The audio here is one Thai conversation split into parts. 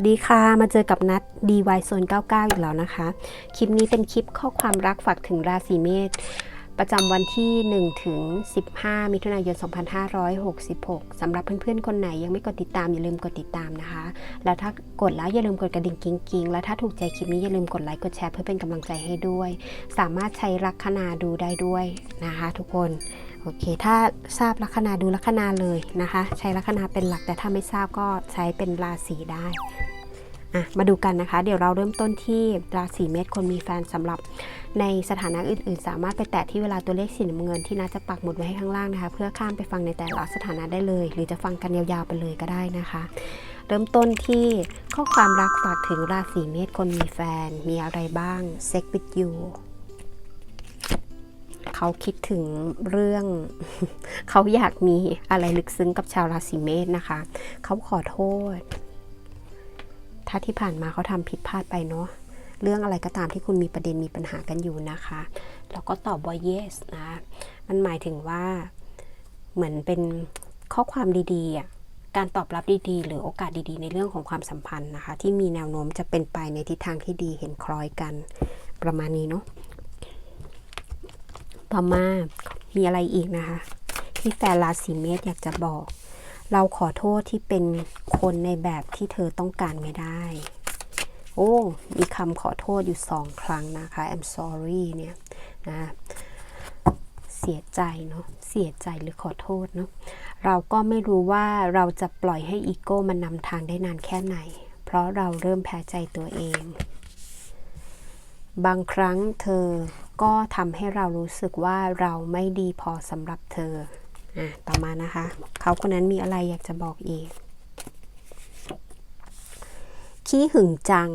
วัสดีค่ะ มาเจอกับนัด DY Zone 99 อีกแล้วนะคะ คลิปนี้เป็นคลิปข้อความรักฝากถึงราศีเมษประจำวันที่ 1 ถึง 15 มิถุนายน 2566 สำหรับเพื่อนๆ คนไหนยังไม่กดติดตาม อย่าลืมกดติดตามนะคะ แล้วถ้ากดแล้วอย่าลืมกดกระดิ่งกิ๊งๆ แล้วถ้าถูกใจคลิปนี้ อย่าลืมกดไลค์กดแชร์เพื่อเป็นกำลังใจให้ด้วย สามารถใช้ลัคนาดูได้ด้วยนะคะ ทุกคนโอเค ถ้าทราบลัคนาดูลัคนาเลยนะคะ ใช้ลัคนาเป็นหลักแต่ถ้าไม่ทราบก็ใช้เป็นราศีได้ อะมาดูกันนะคะ เดี๋ยวเราเริ่มต้นที่ราศีเมษคนมีแฟนสำหรับในสถานะอื่นๆ สามารถไปแตะที่เวลาตัวเลขสีน้ำเงินที่น่าจะปักหมุดไว้ให้ข้างล่างนะคะ เพื่อข้ามไปฟังในแต่ละสถานะได้เลย หรือจะฟังกันยาวๆไปเลยก็ได้นะคะ เริ่มต้นที่ข้อความรักฝากถึงราศีเมษคนมีแฟนมีอะไรบ้าง Sex with you เขาคิดถึงเรื่องเขาอยากมีอะไรลึกซึ้งกับชาวราศีเมษนะคะ เขาขอโทษ ถ้าที่ผ่านมาเขาทำผิดพลาดไปเนาะเรื่องอะไรก็ตามที่คุณมีประเด็นมีปัญหากันอยู่นะคะแล้วก็ตอบว่า yes นะมันหมายถึงว่าเหมือนเป็นข้อความดีๆอะการตอบรับดีๆ หรือโอกาสดีๆ ในเรื่องของความสัมพันธ์นะคะ ที่มีแนวโน้มจะเป็นไปในทิศทางที่ดีเห็นคล้อยกันประมาณนี้เนาะต่อมามีอะไรอีกนะคะ ที่แฟนราศีเมษอยากจะบอก เราขอโทษที่เป็นคนในแบบที่เธอต้องการไม่ได้ โอ้ มีคำขอโทษอยู่สองครั้งนะคะ I'm sorry เนี่ยนะเสียใจเนาะ เสียใจหรือขอโทษเนาะ เราก็ไม่รู้ว่าเราจะปล่อยให้อีโก้มันนำทางได้นานแค่ไหน เพราะเราเริ่มแพ้ใจตัวเอง บางครั้งเธอก็ทำให้เรารู้สึกว่าเราไม่ดีพอสำหรับเธอ อะต่อมานะคะ เขาคนนั้นมีอะไรอยากจะบอกอีก ขี้หึงจัง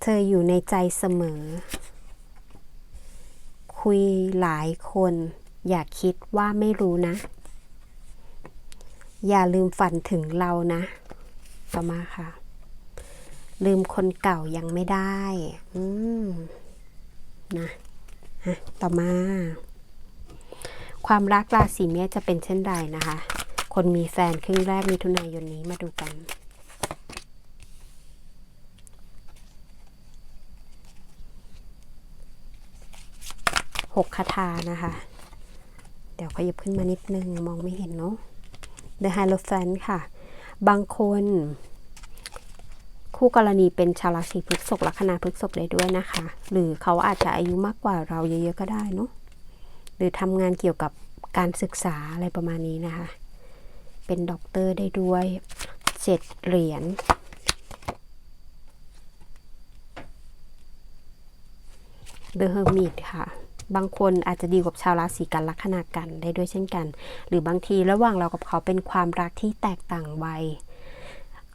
เธออยู่ในใจเสมอ คุยหลายคน อย่าคิดว่าไม่รู้นะ อย่าลืมฝันถึงเรานะต่อมาค่ะ ลืมคนเก่ายังไม่ได้ อืม นะะต่อมา ความรักราศีเมษจะเป็นเช่นไรนะคะ คนมีแฟนครึ่งแรกมิถุนายนนี้มาดูกันหกคาถานะคะ เดี๋ยวขยับขึ้นมานิดนึง มองไม่เห็นเนาะ The Hierophant ค่ะ บางคน คู่กรณีเป็นชาวราศีพฤษภลัคนาพฤษภเลยด้วยนะคะ หรือเขาอาจจะอายุมากกว่าเราเยอะๆก็ได้เนาะหรือทำงานเกี่ยวกับการศึกษาอะไรประมาณนี้นะคะ เป็นด็อกเตอร์ได้ด้วยเจ็ดเหรียญ The Hermit ค่ะ บางคนอาจจะดีกับชาวราศีกันลัคนากันได้ด้วยเช่นกัน หรือบางทีระหว่างเรากับเขาเป็นความรักที่แตกต่างวัย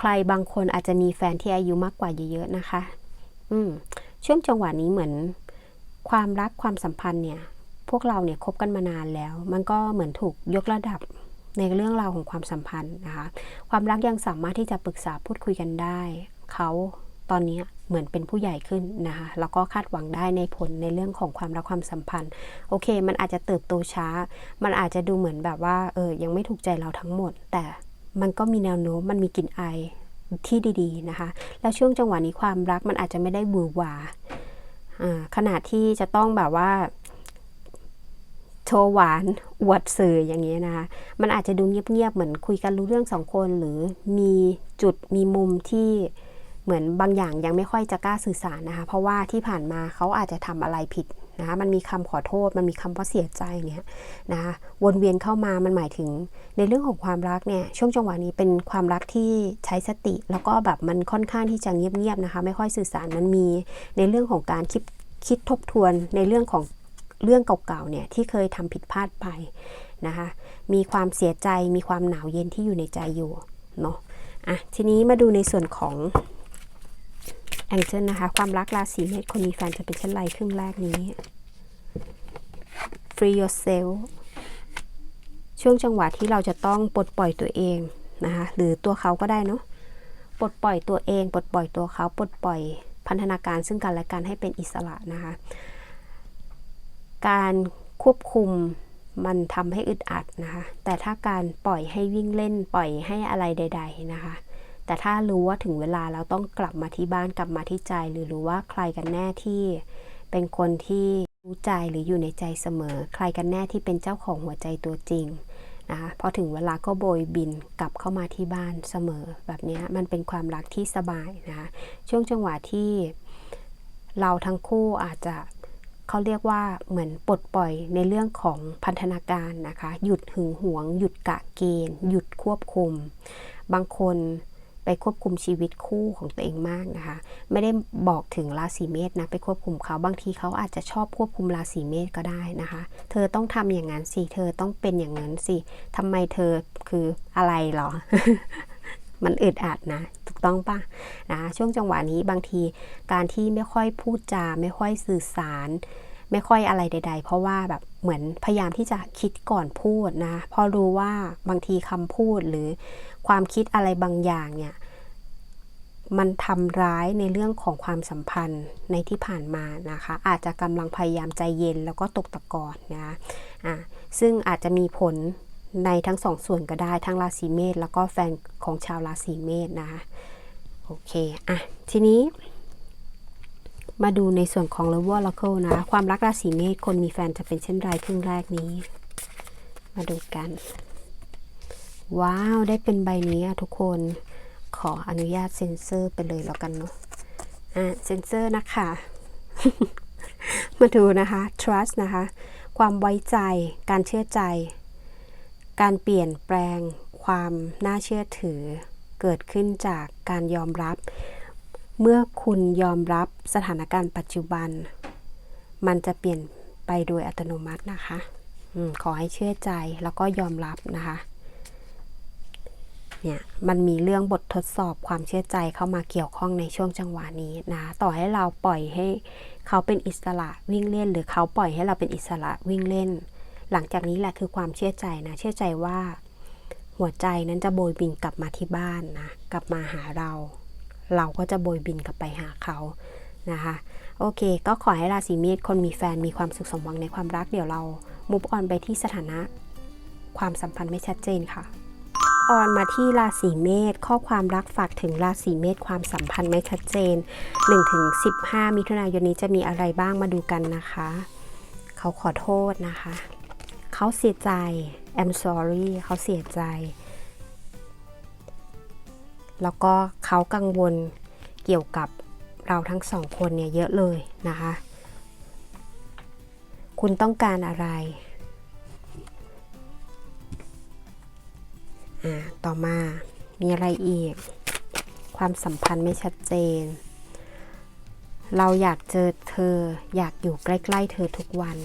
รบางคนอาจจะมีแฟนที่อายุมากกว่าเยอะๆนะคะ อืมช่วงจังหวะนี้เหมือนความรักความสัมพันธ์เนี่ย พวกเราเนี่ยคบกันมานานแล้ว มันก็เหมือนถูกยกระดับในเรื่องราวของความสัมพันธ์นะคะ ความรักยังสามารถที่จะปรึกษาพูดคุยกันได้ เขาตอนนี้เหมือนเป็นผู้ใหญ่ขึ้นนะคะแล้วก็คาดหวังได้ในผลในเรื่องของความรักความสัมพันธ์ โอเค มันอาจจะเติบโตช้า มันอาจจะดูเหมือนแบบว่าเออยังไม่ถูกใจเราทั้งหมด แต่ มันก็มีแนวโน้มมันมีกลิ่นอายที่ดีๆนะคะ แล้วช่วงจังหวะนี้ความรักมันอาจจะไม่ได้บือหวาอ่าขนาดที่จะต้องแบบว่าโชว์หวานอวดสื่ออย่างนี้นะคะ มันอาจจะดูเงียบๆเหมือนคุยกันรู้เรื่องสองคน หรือมีจุดมีมุมที่เหมือนบางอย่างยังไม่ค่อยจะกล้าสื่อสารนะคะ เพราะว่าที่ผ่านมาเขาอาจจะทำอะไรผิด นะคะมันมีคำขอโทษ มันมีคำว่าเสียใจเนี่ยนะคะวนเวียนเข้ามามันหมายถึงในเรื่องของความรักเนี่ยช่วงจังหวะนี้เป็นความรักที่ใช้สติ แล้วก็แบบมันค่อนข้างที่จะเงียบๆนะคะ ไม่ค่อยสื่อสารมันมีในเรื่องของการคิดคิดทบทวนในเรื่องของเรื่องเก่าๆเนี่ยที่เคยทำผิดพลาดไปนะคะมีความเสียใจมีความหนาวเย็นที่อยู่ในใจอยู่เนาะอะทีนี้มาดูในส่วนของ แองเจิลนะคะ ความรักราศีเมษคนมีแฟนจะเป็นเช่นไรครึ่งแรกนี้ free yourself ช่วงจังหวะที่เราจะต้องปลดปล่อยตัวเองนะคะ หรือตัวเขาก็ได้เนาะปลดปล่อยตัวเองปลดปล่อยตัวเขาปลดปล่อยพันธนาการซึ่งกันและกันให้เป็นอิสระนะคะ การควบคุมมันทำให้อึดอัดนะคะ แต่ถ้าการปล่อยให้วิ่งเล่นปล่อยให้อะไรใด ๆนะคะ แต่ถ้ารู้ว่าถึงเวลาเราต้องกลับมาที่บ้านกลับมาที่ใจ หรือรู้ว่าใครกันแน่ที่เป็นคนที่รู้ใจหรืออยู่ในใจเสมอ ใครกันแน่ที่เป็นเจ้าของหัวใจตัวจริงนะคะพอถึงเวลาก็โบยบินกลับเข้ามาที่บ้านเสมอ แบบนี้มันเป็นความรักที่สบายนะคะช่วงจังหวะที่เราทั้งคู่อาจจะเขาเรียกว่าเหมือนปลดปล่อยในเรื่องของพันธนาการนะคะ หยุดหึงหวง หยุดกะเกณฑ์ หยุดควบคุม บางคน ไปควบคุมชีวิตคู่ของตัวเองมากนะคะ ไม่ได้บอกถึงราศีเมษนะไปควบคุมเขาบางทีเขาอาจจะชอบควบคุมราศีเมษก็ได้นะคะ เธอต้องทำอย่างนั้นสิเธอต้องเป็นอย่างนั้นสิทำไมเธอคืออะไรหรอ มันอึดอัดนะถูกต้องปะนะช่วงจังหวะนี้บางทีการที่ไม่ค่อยพูดจาไม่ค่อยสื่อสาร ไม่ค่อยอะไรใด ๆ เพราะว่าแบบ เหมือนพยายามที่จะคิดก่อนพูดนะพอรู้ว่าบางทีคำพูดหรือความคิดอะไรบางอย่างเนี่ยมันทำร้ายในเรื่องของความสัมพันธ์ในที่ผ่านมานะคะ อาจจะกำลังพยายามใจเย็นแล้วก็ตกตะกอนนะอะซึ่งอาจจะมีผลในทั้งสองส่วนก็ได้ทั้งราศีเมษแล้วก็แฟนของชาวราศีเมษนะคะโอเคอะทีนี้ มาดูในส่วนของ l o v e r Oracle นะ ความรักราศีเมษคนมีแฟนจะเป็นเช่นไรครึ่งแรกนี้ มาดูกัน ว้าว ได้เป็นใบนี้ทุกคนขออนุญาตเซ็นเซอร์ไปเลยแล้วกันเนาะอะเซ็นเซอร์นะคะ มาดูนะคะ trust นะคะ ความไว้ใจ การเชื่อใจ การเปลี่ยนแปลง ความน่าเชื่อถือ เกิดขึ้นจากการยอมรับ เมื่อคุณยอมรับสถานการณ์ปัจจุบัน มันจะเปลี่ยนไปโดยอัตโนมัตินะคะอขอให้เชื่อใจแล้วก็ยอมรับนะคะ เนี่ย มันมีเรื่องบททดสอบความเชื่อใจเข้ามาเกี่ยวข้องในช่วงจังหวะนี้นะ ต่อให้เราปล่อยให้เขาเป็นอิสระวิ่งเล่น หรือเขาปล่อยให้เราเป็นอิสระวิ่งเล่น หลังจากนี้แหละคือความเชื่อใจนะ เชื่อใจว่า หัวใจนั้นจะโบยบินกลับมาที่บ้านนะ กลับมาหาเรา เราก็จะโบยบินกลับไปหาเขานะคะ โอเค ก็ขอให้ราศีเมษคนมีแฟนมีความสุขสมหวังในความรักเดี๋ยวเรามุฟออนไปที่สถานะ ความสัมพันธ์ไม่ชัดเจนค่ะออนมาที่ราศีเมษข้อความรักฝากถึงราศีเมษความสัมพันธ์ไม่ชัดเจน 1-15 มิถุนายนนี้จะมีอะไรบ้างมาดูกันนะคะ เขาขอโทษนะคะ เขาเสียใจ I'm sorry เขาเสียใจ แล้วก็เขากังวลเกี่ยวกับเราทั้งสองคนเนี่ยเยอะเลยนะคะ คุณต้องการอะไร อ่า ต่อมา มีอะไรอีก ความสัมพันธ์ไม่ชัดเจน เราอยากเจอเธอ อยากอยู่ใกล้ ๆ เธอทุกวัน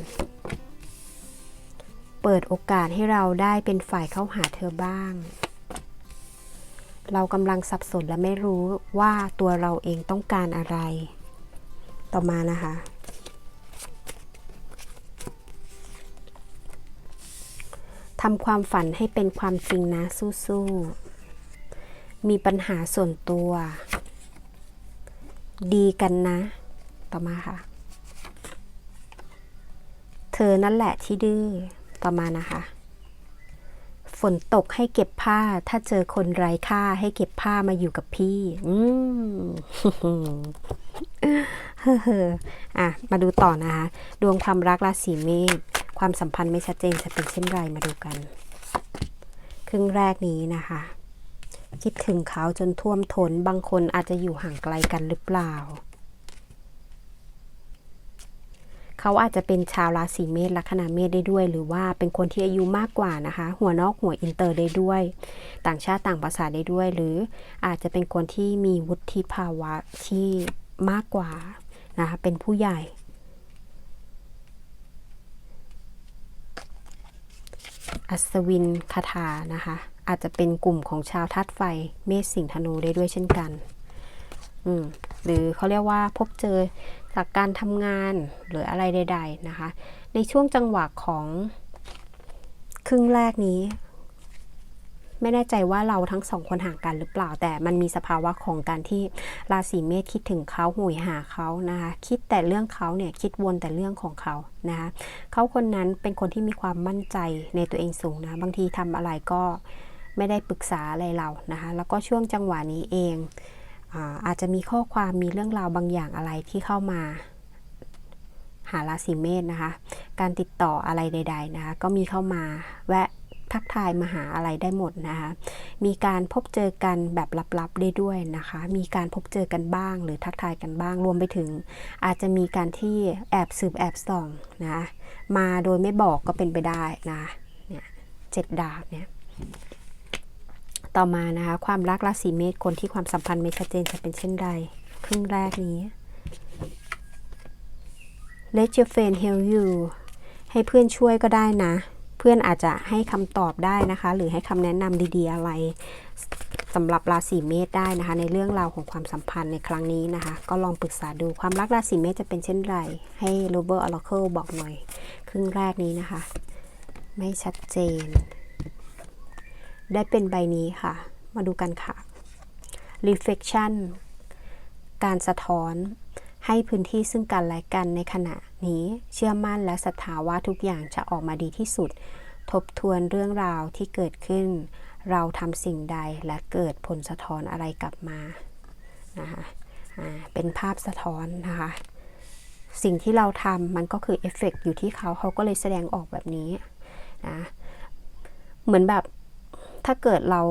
เปิดโอกาสให้เราได้เป็นฝ่ายเข้าหาเธอบ้าง เรากำลังสับสนและไม่รู้ว่าตัวเราเองต้องการอะไร ต่อมานะคะ ทำความฝันให้เป็นความจริงนะสู้ๆ มีปัญหาส่วนตัว ดีกันนะ ต่อมาค่ะ เธอนั่นแหละที่ดื้อ ต่อมานะคะ ฝนตกให้เก็บผ้า ถ้าเจอคนไร้ค่าให้เก็บผ้ามาอยู่กับพี่ อืมเฮ้ออะ มาดูต่อนะคะ ดวงความรักราศีเมษ ความสัมพันธ์ไม่ชัดเจนจะเป็นเช่นไรมาดูกัน ครึ่งแรกนี้นะคะ คิดถึงเขาจนท่วมท้น บางคนอาจจะอยู่ห่างไกลกันหรือเปล่า เขาอาจจะเป็นชาวราศีเมษลัคนาเมษได้ด้วย หรือว่าเป็นคนที่อายุมากกว่านะคะ หัวนอกหัวอินเตอร์ได้ด้วย ต่างชาติต่างภาษาได้ด้วย หรืออาจจะเป็นคนที่มีวุฒิภาวะที่มากกว่านะคะเป็นผู้ใหญ่อัศวินคาถานะคะ อาจจะเป็นกลุ่มของชาวธาตุไฟ เมษสิงห์ธนูได้ด้วยเช่นกัน อืมหรือเขาเรียกว่าพบเจอ จากการทำงานหรืออะไรใด ๆนะคะ ในช่วงจังหวะของครึ่งแรกนี้ ไม่แน่ใจว่าเราทั้งสองคนห่างกันหรือเปล่าแต่มันมีสภาวะของการที่ราศีเมษคิดถึงเขาโหยหาเขานะคะคิดแต่เรื่องเขาเนี่ยคิดวนแต่เรื่องของเขานะคะเขาคนนั้นเป็นคนที่มีความมั่นใจในตัวเองสูงนะบางทีทำอะไรก็ไม่ได้ปรึกษาอะไรเรานะคะแล้วก็ช่วงจังหวะนี้เอง อาอาจจะมีข้อความมีเรื่องราวบางอย่างอะไรที่เข้ามาหาราศีเมษนะคะ การติดต่ออะไรใด ๆนะคะ ก็มีเข้ามาแวะทักทายมาหาอะไรได้หมดนะคะ มีการพบเจอกันแบบลับๆได้ด้วยนะคะ มีการพบเจอกันบ้าง หรือทักทายกันบ้าง รวมไปถึง อาจจะมีการที่แอบสืบแอบส่องนะ มาโดยไม่บอกก็เป็นไปได้นะ เนี่ยเจ็ดดาบเนี่ย ต่อมานะคะ ความรักราศีเมษคนที่ความสัมพันธ์ไม่ชัดเจนจะเป็นเช่นไรครึ่งแรกนี้ Let your friend help you ให้เพื่อนช่วยก็ได้นะ เพื่อนอาจจะให้คำตอบได้นะคะ หรือให้คำแนะนำดีๆ อะไรสำหรับราศีเมษได้นะคะ ในเรื่องราวของความสัมพันธ์ในครั้งนี้นะคะ ก็ลองปรึกษาดูความรักราศีเมษจะเป็นเช่นไร ให้โรเบิร์ตออร์เคิลบอกหน่อย ครึ่งแรกนี้นะคะ ไม่ชัดเจน ได้เป็นใบนี้ค่ะ มาดูกันค่ะ reflection การสะท้อนให้พื้นที่ซึ่งกันและกันในขณะนี้เชื่อมั่นและศรัทธาว่าทุกอย่างจะออกมาดีที่สุด ทบทวนเรื่องราวที่เกิดขึ้น เราทำสิ่งใดและเกิดผลสะท้อนอะไรกลับมานะคะเป็นภาพสะท้อนนะคะ สิ่งที่เราทำมันก็คือเอฟเฟกต์อยู่ที่เขาเขาก็เลยแสดงออกแบบนี้นะเหมือนแบบ ถ้าเกิดเรา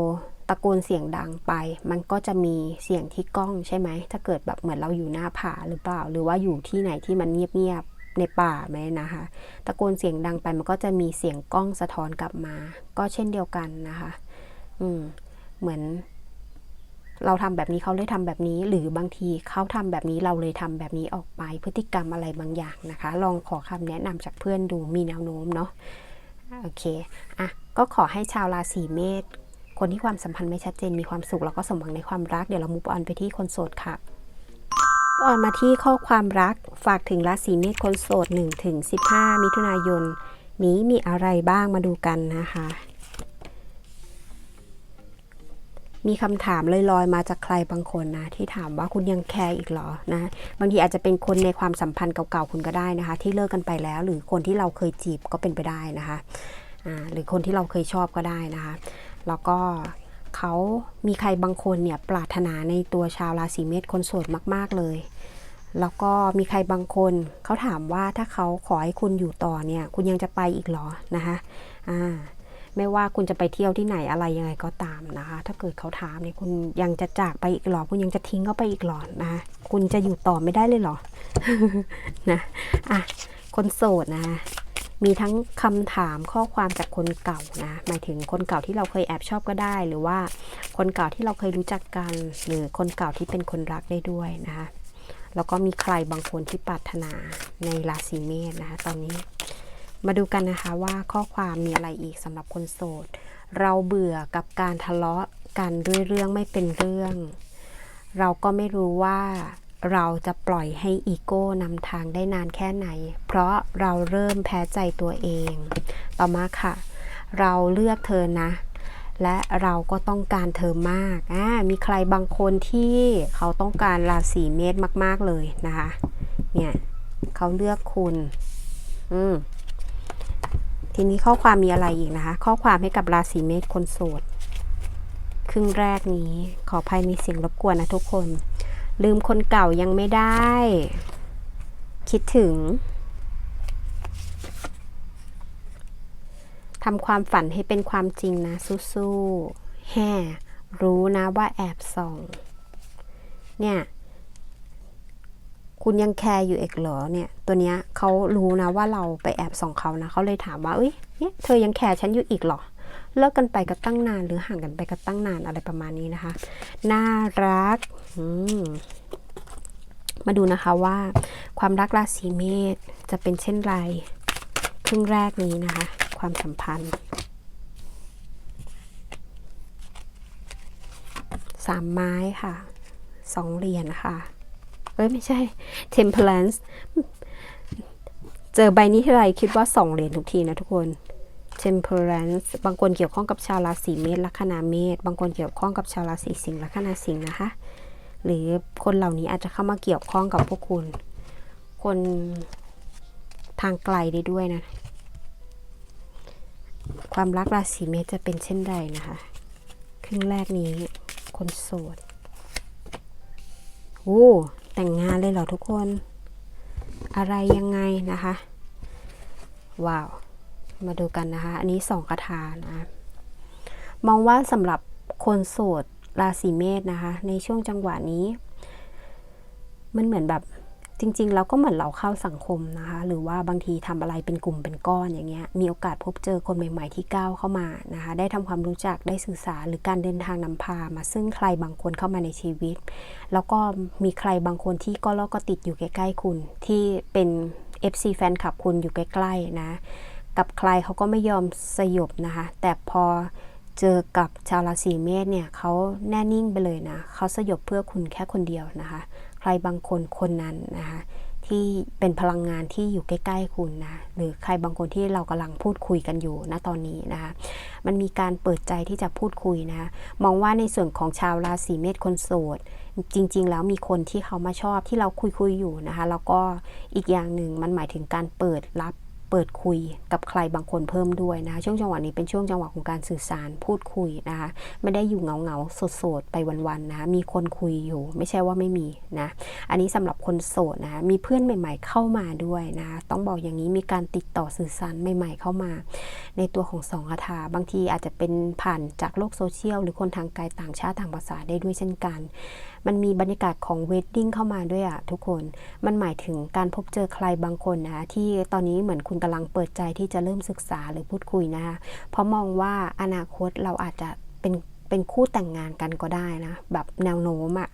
ตะโกนเสียงดังไป มันก็จะมีเสียงที่กล้องใช่ไหม ถ้าเกิดแบบเหมือนเราอยู่หน้าผาหรือเปล่า หรือว่าอยู่ที่ไหนที่มันเงียบๆในป่าไหมนะคะ ตะโกนเสียงดังไปมันก็จะมีเสียงกล้องสะท้อนกลับมา ก็เช่นเดียวกันนะคะ อืม เหมือน เราทำแบบนี้เขาเลยทำแบบนี้ หรือบางทีเขาทำแบบนี้เราเลยทำแบบนี้ออกไป พฤติกรรมอะไรบางอย่างนะคะ ลองขอคำแนะนำจากเพื่อนดูมีแนวโน้มเนาะ โอเค อะ ก็ขอให้ชาวราศีเมษคนที่ความสัมพันธ์ไม่ชัดเจนมีความสุขแล้วก็สมหวังในความรักเดี๋ยวเรามูฟออนไปที่คนโสดค่ะออนมาที่ข้อความรักฝากถึงราศีเมษคนโสด1ถึง15 มิถุนายน นี้มีอะไรบ้างมาดูกันนะคะ มีคำถามลอยๆมาจากใครบางคนนะ ที่ถามว่าคุณยังแคร์อีกหรอนะบางทีอาจจะเป็นคนในความสัมพันธ์เก่าๆคุณก็ได้นะคะ ที่เลิกกันไปแล้ว หรือคนที่เราเคยจีบก็เป็นไปได้นะคะ หรือคนที่เราเคยชอบก็ได้นะคะ แล้วก็เขามีใครบางคนเนี่ยปรารถนาในตัวชาวราศีเมษคนโสดมาก ๆ เลย แล้วก็มีใครบางคนเขาถามว่าถ้าเขาขอให้คุณอยู่ต่อเนี่ย คุณยังจะไปอีกหรอนะคะอ่าไม่ว่าคุณจะไปเที่ยวที่ไหนอะไรยังไงก็ตามนะคะ ถ้าเกิดเขาถามเนี่ยคุณยังจะจากไปอีกหรอ คุณยังจะทิ้งเขาไปอีกหรอนะคะคุณจะอยู่ต่อไม่ได้เลยหรอ นะ อะ คนโสดนะะ มีทั้งคำถามข้อความจากคนเก่านะ หมายถึงคนเก่าที่เราเคยแอบชอบก็ได้ หรือว่าคนเก่าที่เราเคยรู้จักกัน หรือคนเก่าที่เป็นคนรักได้ด้วยนะคะ แล้วก็มีใครบางคนที่ปรารถนาในราศีเมษนะคะตอนนี้ มาดูกันนะคะว่าข้อความมีอะไรอีกสำหรับคนโสด เราเบื่อกับการทะเลาะกันด้วยเรื่องไม่เป็นเรื่อง เราก็ไม่รู้ว่า เราจะปล่อยให้อีโก้นำทางได้นานแค่ไหน เพราะเราเริ่มแพ้ใจตัวเอง ต่อมาค่ะ เราเลือกเธอนะ และเราก็ต้องการเธอมากอ่ามีใครบางคนที่เขาต้องการราศีเมษมาก ๆเลยนะคะ เนี่ยเขาเลือกคุณ อืมทีนี้ข้อความมีอะไรอีกนะคะ ข้อความให้กับราศีเมษคนโสด ครึ่งแรกนี้ขออภัยมีเสียงรบกวนนะทุกคน ลืมคนเก่ายังไม่ได้ คิดถึงทำความฝันให้เป็นความจริงนะ สู้ๆแห่รู้นะว่าแอบส่อง เนี่ย คุณยังแคร์อยู่เอกเหรอเนี่ย ตัวเนี้ยเขารู้นะว่าเราไปแอบส่องเขานะเขาเลยถามว่าเอ้ยเนี่ยเธอยังแคร์ฉันอยู่อีกเหรอ เลิกกันไปก็ตั้งนาน หรือห่างกันไปก็ตั้งนานอะไรประมาณนี้นะคะ น่ารักมาดูนะคะว่า ความรักราศีเมษจะเป็นเช่นไรครึ่งแรกนี้นะคะ ความสัมพันธ์สามไม้ค่ะสองเหรียญค่ะ เอ้ย ไม่ใช่ temperance เจอใบนี้ที่ไรคิดว่าสองเหรียญทุกทีนะทุกคน temperance บางคนเกี่ยวข้องกับชาวราศีเมษลัคนาเมษบางคนเกี่ยวข้องกับชาวราศีสิงห์ลัคนาสิงห์นะคะ หรือคนเหล่านี้อาจจะเข้ามาเกี่ยวข้องกับพวกคุณ คนทางไกลได้ด้วยนะ ความรักราศีเมษจะเป็นเช่นใดนะคะ ครึ่งแรกนี้คนโสดโอ้แต่งงานเลยเหรอทุกคน อะไรยังไงนะคะ ว้าว มาดูกันนะคะ อันนี้สองคาถานะ มองว่าสำหรับคนโสดราศีเมษนะคะ ในช่วงจังหวะนี้ มันเหมือนแบบจริงๆแล้วก็เหมือนเราเข้าสังคมนะคะ หรือว่าบางทีทำอะไรเป็นกลุ่มเป็นก้อนอย่างเงี้ย มีโอกาสพบเจอคนใหม่ ๆที่ก้าวเข้ามานะคะ ได้ทำความรู้จักได้สื่อสารหรือการเดินทางนำพามา ซึ่งใครบางคนเข้ามาในชีวิต แล้วก็มีใครบางคนที่ก็ลอกก็ติดอยู่ใกล้ๆคุณ ที่เป็น FC แฟนคลับคุณอยู่ใกล้ๆนะ กับใครเขาก็ไม่ยอมสยบนะคะ แต่พอเจอกับชาวราศีเมษเนี่ยเขาแน่นิ่งไปเลยนะเขาสยบเพื่อคุณแค่คนเดียวนะคะ ใครบางคนคนนั้นนะคะที่เป็นพลังงานที่อยู่ใกล้ๆคุณนะหรือใครบางคนที่เรากำลังพูดคุยกันอยู่ณตอนนี้นะคะมันมีการเปิดใจที่จะพูดคุยนะมองว่าในส่วนของชาวราศีเมษคนโสดจริง ๆ แล้วมีคนที่เขามาชอบที่เราคุยคุยอยู่นะคะแล้วก็อีกอย่างหนึ่งมันหมายถึงการเปิดรับ เปิดคุยกับใครบางคนเพิ่มด้วยนะคะช่วงจังหวะนี้เป็นช่วงจังหวะของการสื่อสารพูดคุยนะคะไม่ได้อยู่เงาเงาๆโสดไปวันๆนะคะมีคนคุยอยู่ ไม่ใช่ว่าไม่มีนะอันนี้สำหรับคนโสดนะคะมีเพื่อนใหม่ ๆ เข้ามาด้วยนะคะต้องบอกอย่างนี้มีการติดต่อสื่อสารใหม่ ๆ เข้ามา ในตัวของสองคาถาบางทีอาจจะเป็นผ่านจากโลกโซเชียลหรือคนทางไกลต่างชาติต่างภาษาได้ด้วยเช่นกันมันมีบรรยากาศของเวดดิ้งเข้ามาด้วยอะทุกคน มันหมายถึงการพบเจอใครบางคนนะคะที่ตอนนี้เหมือนคุณกำลังเปิดใจที่จะเริ่มศึกษาหรือพูดคุยนะคะเพราะมองว่าอนาคตเราอาจจะเป็นเป็นคู่แต่งงานกันก็ได้นะ แบบแนวโน้มอะ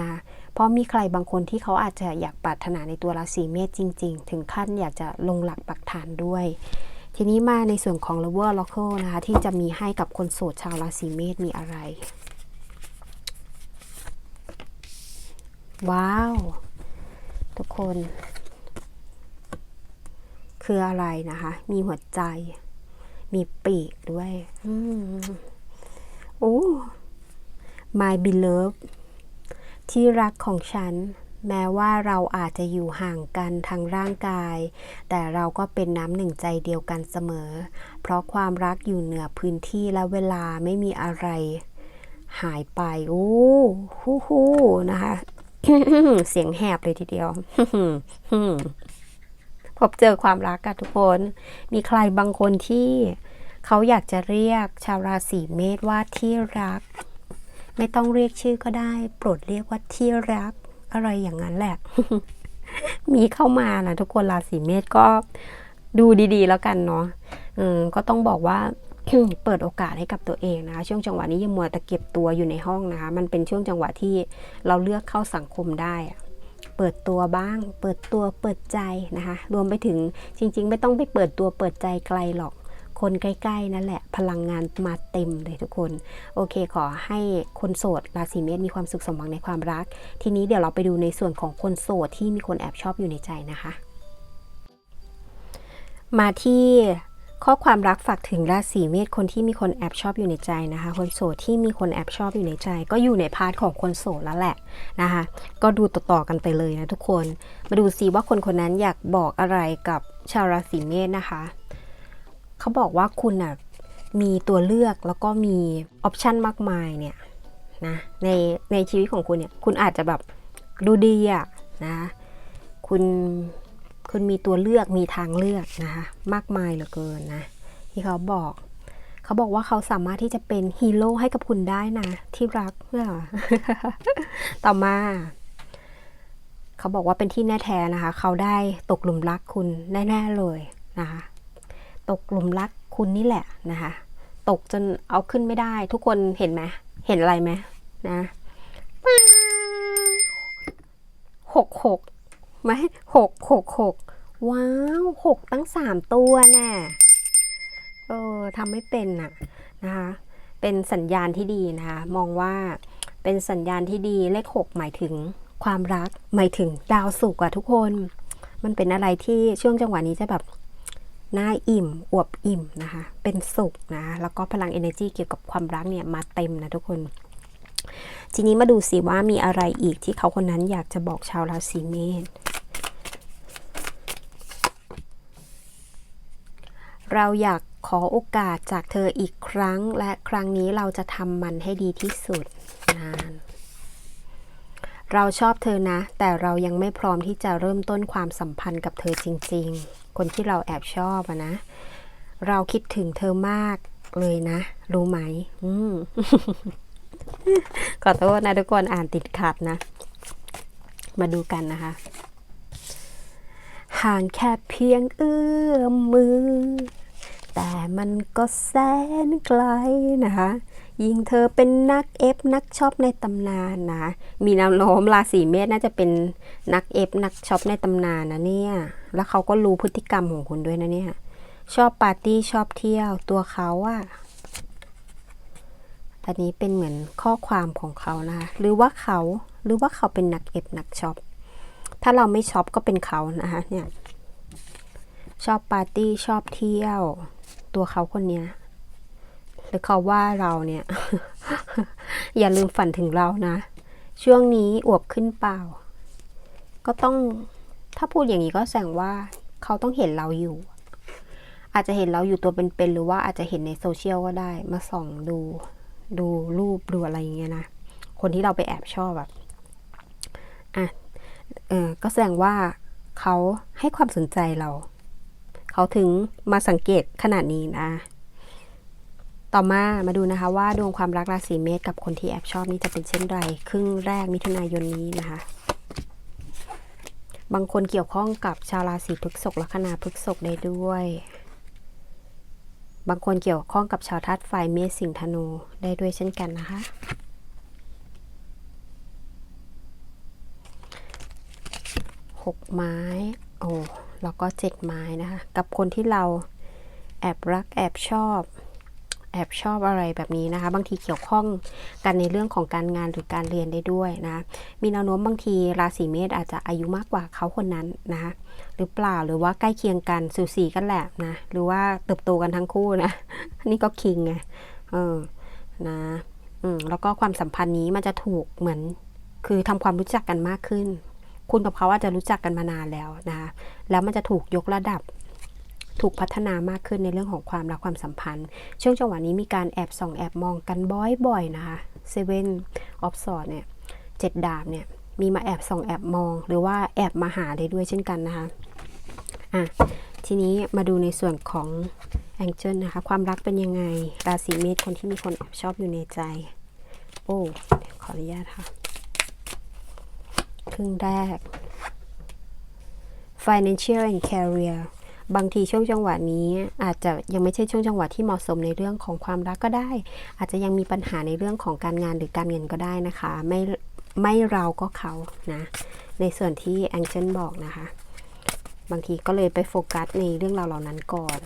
นะเพราะมีใครบางคนที่เขาอาจจะอยากปรารถนาในตัวราศีเมษจริง ๆ ถึงขั้นอยากจะลงหลักปักฐานด้วย ทีนี้มาในส่วนของ Lover Local นะคะ ที่จะมีให้กับคนโสดชาวราศีเมษมีอะไร ว้าว ทุกคน คืออะไรนะคะ มีหัวใจ มีปีกด้วยอืมโอ้ my beloved ที่รักของฉัน แม้ว่าเราอาจจะอยู่ห่างกันทางร่างกาย แต่เราก็เป็นน้ำหนึ่งใจเดียวกันเสมอ เพราะความรักอยู่เหนือพื้นที่และเวลาไม่มีอะไรหายไป โอ้ฮู้ฮู้นะคะ เสียงแหบเลยทีเดียวพบเจอความรักกับทุกคน มีใครบางคนที่เขาอยากจะเรียกชาวราศีเมษว่าที่รัก ไม่ต้องเรียกชื่อก็ได้ โปรดเรียกว่าที่รัก อะไรอย่างนั้นแหละ มีเข้ามานะทุกคนราศีเมษก็ดูดีๆ แล้วกันเนาะอืมก็ต้องบอกว่า เปิดโอกาสให้กับตัวเองนะคะช่วงจังหวะนี้ยังมัวแต่เก็บตัวอยู่ในห้องนะคะมันเป็นช่วงจังหวะที่เราเลือกเข้าสังคมได้เปิดตัวบ้าง เปิดตัวเปิดใจนะคะ รวมไปถึงจริง ๆ ไม่ต้องไปเปิดตัวเปิดใจไกลหรอก คนใกล้ๆนั่นแหละ พลังงานมาเต็มเลยทุกคน โอเค ขอให้คนโสดราศีเมษมีความสุขสมหวังในความรัก ทีนี้เดี๋ยวเราไปดูในส่วนของคนโสดที่มีคนแอบชอบอยู่ในใจนะคะ มาที่ ข้อความรักฝากถึงราศีเมษคนที่มีคนแอบชอบอยู่ในใจนะคะ คนโสดที่มีคนแอบชอบอยู่ในใจ ก็อยู่ในพาร์ทของคนโสดแล้วแหละนะคะ ก็ดูต่อๆกันไปเลยนะทุกคน มาดูซิว่าคนคนนั้นอยากบอกอะไรกับชาวราศีเมษนะคะ เขาบอกว่าคุณน่ะมีตัวเลือกแล้วก็มีออปชันมากมายเนี่ยนะในในชีวิตของคุณเนี่ยคุณอาจจะแบบดูดีอะนะคุณ คุณมีตัวเลือกมีทางเลือกนะคะมากมายเหลือเกินนะที่เขาบอกเขาบอกว่าเขาสามารถที่จะเป็นฮีโร่ให้กับคุณได้นะ ที่รักเนี่ยต่อมา เขาบอกว่าเป็นที่แน่แท้นะคะ เขาได้ตกหลุมรักคุณแน่ๆเลยนะคะ ตกหลุมรักคุณนี่แหละนะคะ ตกจนเอาขึ้นไม่ได้ ทุกคนเห็นไหมเห็นอะไรไหมนะหกหก ไหมหกหกหกว้าวหกตั้งสามตัวแน่เออทำไม่เป็นน่ะนะคะ เป็นสัญญาณที่ดีนะคะ มองว่าเป็นสัญญาณที่ดีเลขหกหมายถึงความรักหมายถึงดาวสุกอะทุกคน มันเป็นอะไรที่ช่วงจังหวะนี้จะแบบหน้าอิ่ม อวบอิ่มนะคะ เป็นสุขนะ แล้วก็พลัง energy เกี่ยวกับความรักเนี่ยมาเต็มนะทุกคน ทีนี้มาดูสิว่ามีอะไรอีกที่เขาคนนั้นอยากจะบอกชาวราศีเมษ เราอยากขอโอกาสจากเธออีกครั้ง และครั้งนี้เราจะทำมันให้ดีที่สุดนานเราชอบเธอนะ แต่เรายังไม่พร้อมที่จะเริ่มต้นความสัมพันธ์กับเธอจริง ๆ คนที่เราแอบชอบอะนะ เราคิดถึงเธอมากเลยนะ รู้ไหม อืมขอโทษนะทุกคนอ่านติดขัดนะ มาดูกันนะคะ ห่างแค่เพียงเอื้อมมือ แต่มันก็แสนไกลนะคะ ยิ่งเธอเป็นนักเอฟนักช็อปในตำนานนะ มีแนวโน้มราศีเมษน่าจะเป็นนักเอฟนักช็อปในตำนานนะเนี่ย แล้วเขาก็รู้พฤติกรรมของคุณด้วยนะเนี่ย ชอบปาร์ตี้ชอบเที่ยวตัวเขาอะอันนี้เป็นเหมือนข้อความของเขานะคะ หรือว่าเขา หรือว่าเขาเป็นนักเอฟนักช็อป ถ้าเราไม่ช็อปก็เป็นเขานะคะเนี่ยชอบปาร์ตี้ชอบเที่ยว ตัวเขาคนเนี้ยหรือเขาว่าเราเนี่ย อย่าลืมฝันถึงเรานะ ช่วงนี้อวบขึ้นเปล่า ก็ต้องถ้าพูดอย่างนี้ก็แสดงว่าเขาต้องเห็นเราอยู่ อาจจะเห็นเราอยู่ตัวเป็นๆหรือว่าอาจจะเห็นในโซเชียลก็ได้ มาส่องดู ดูรูปดูอะไรอย่างเงี้ยนะ คนที่เราไปแอบชอบแบบอะ ก็แสดงว่าเขาให้ความสนใจเรา เขาถึงมาสังเกตขนาดนี้นะ ต่อมามาดูนะคะว่าดวงความรักราศีเมษกับคนที่แอบชอบนี่จะเป็นเช่นไรครึ่งแรกมิถุนายนนี้นะคะบางคนเกี่ยวข้องกับชาวราศีพฤษภลัคนาพฤษภได้ด้วย บางคนเกี่ยวข้องกับชาวธาตุไฟเมษสิงห์ธนูได้ด้วยเช่นกันนะคะ หกไม้ โอ้แล้วก็เจ็ดไม้นะคะ กับคนที่เราแอบรักแอบชอบ แอบชอบอะไรแบบนี้นะคะ บางทีเกี่ยวข้องกันในเรื่องของการงานหรือการเรียนได้ด้วยนะ มีแนวโน้มบางทีราศีเมษอาจจะอายุมากกว่าเขาคนนั้นนะคะหรือเปล่าหรือว่าใกล้เคียงกันสูสีกันแหละนะ หรือว่าเติบโตกันทั้งคู่นะ นี่ก็คิงไงเออนะอืมแล้วก็ความสัมพันธ์นี้มันจะถูกเหมือนคือทำความรู้จักกันมากขึ้น คุณกับเขาอาจจะรู้จักกันมานานแล้วนะคะแล้วมันจะถูกยกระดับถูกพัฒนามากขึ้นในเรื่องของความรักความสัมพันธ์ ช่วงจังหวะนี้มีการแอบส่องแอบมองกันบ่อยๆนะคะเซเว่นออฟสอดเนี่ยเจ็ดดาบเนี่ยมีมาแอบส่องแอบมองหรือว่าแอบมาหาได้ด้วยเช่นกันนะคะอะทีนี้มาดูในส่วนของแองเจิลนะคะ ความรักเป็นยังไง ราศีเมษคนที่มีคนแอบชอบอยู่ในใจ โอ้ ขออนุญาตค่ะ รึ่งแรก financial and career บางทีช่วงจังหวะนี้อาจจะยังไม่ใช่ช่วงจังหวะที่เหมาะสมในเรื่องของความรักก็ได้ อาจจะยังมีปัญหาในเรื่องของการงานหรือการเงินก็ได้นะคะ ไม่ไม่เราก็เขานะในส่วนที่แองเจิลบอกนะคะ บางทีก็เลยไปโฟกัสในเรื่องราวเหล่านั้นก่อน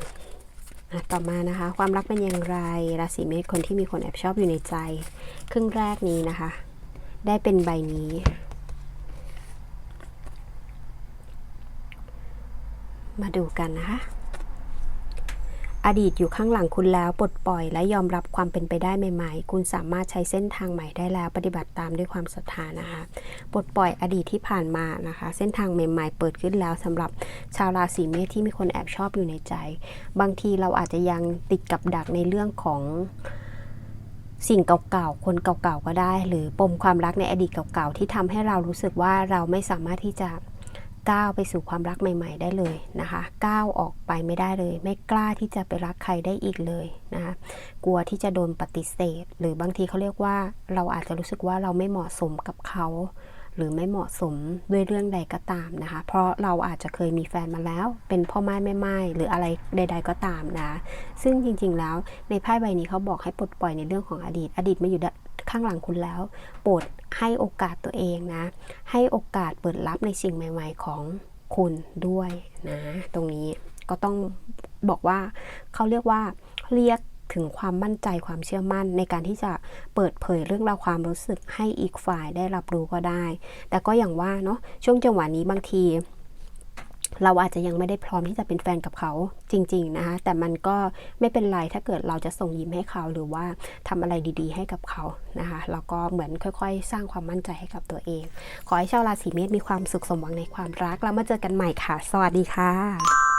อต่อมานะคะ ความรักเป็นอย่างไรราศีเมษคนที่มีคนแอบชอบอยู่ในใจ ครึ่งแรกนี้นะคะ ได้เป็นใบนี้ มาดูกันนะคะ อดีตอยู่ข้างหลังคุณแล้วปลดปล่อย และยอมรับความเป็นไปได้ใหม่ๆ คุณสามารถใช้เส้นทางใหม่ได้แล้ว ปฏิบัติตามด้วยความศรัทธานะคะ ปลดปล่อยอดีตที่ผ่านมานะคะ เส้นทางใหม่ๆ เปิดขึ้นแล้วสำหรับชาวราศีเมษที่มีคนแอบชอบอยู่ในใจ บางทีเราอาจจะยังติดกับดักในเรื่องของสิ่งเก่าๆ คนเก่าๆ ก็ได้ หรือปมความรักในอดีตเก่าๆ ที่ทำให้เรารู้สึกว่าเราไม่สามารถที่จะ ก้าวไปสู่ความรักใหม่ ๆ ได้เลยนะคะก้าวออกไปไม่ได้เลย ไม่กล้าที่จะไปรักใครได้อีกเลยนะคะกลัวที่จะโดนปฏิเสธ หรือบางทีเขาเรียกว่าเราอาจจะรู้สึกว่าเราไม่เหมาะสมกับเขา หรือไม่เหมาะสมด้วยเรื่องใดก็ตามนะคะ เพราะเราอาจจะเคยมีแฟนมาแล้ว เป็นพ่อไม้แม่ไม้หรืออะไรใด ๆก็ตามนะ ซึ่งจริงๆแล้วในไพ่ใบนี้เขาบอกให้ปลดปล่อยในเรื่องของอดีต อดีตมาอยู่ ข้างหลังคุณแล้ว โปรดให้โอกาสตัวเองนะ ให้โอกาสเปิดรับในสิ่งใหม่ ๆ ของคุณด้วยนะ ตรงนี้ก็ต้องบอกว่าเขาเรียกว่าเรียกถึงความมั่นใจความเชื่อมั่นในการที่จะเปิดเผยเรื่องราวความรู้สึกให้อีกฝ่ายได้รับรู้ก็ได้ แต่ก็อย่างว่าเนาะช่วงจังหวะนี้บางที เราอาจจะยังไม่ได้พร้อมที่จะเป็นแฟนกับเขาจริง ๆ นะคะแต่มันก็ไม่เป็นไรถ้าเกิดเราจะส่งยิ้มให้เขาหรือว่าทำอะไรดีๆ ให้กับเขานะคะแล้วก็เหมือนค่อยๆ สร้างความมั่นใจให้กับตัวเอง ขอให้ชาวราศีเมษมีความสุขสมหวังในความรัก แล้วมาเจอกันใหม่ค่ะ สวัสดีค่ะ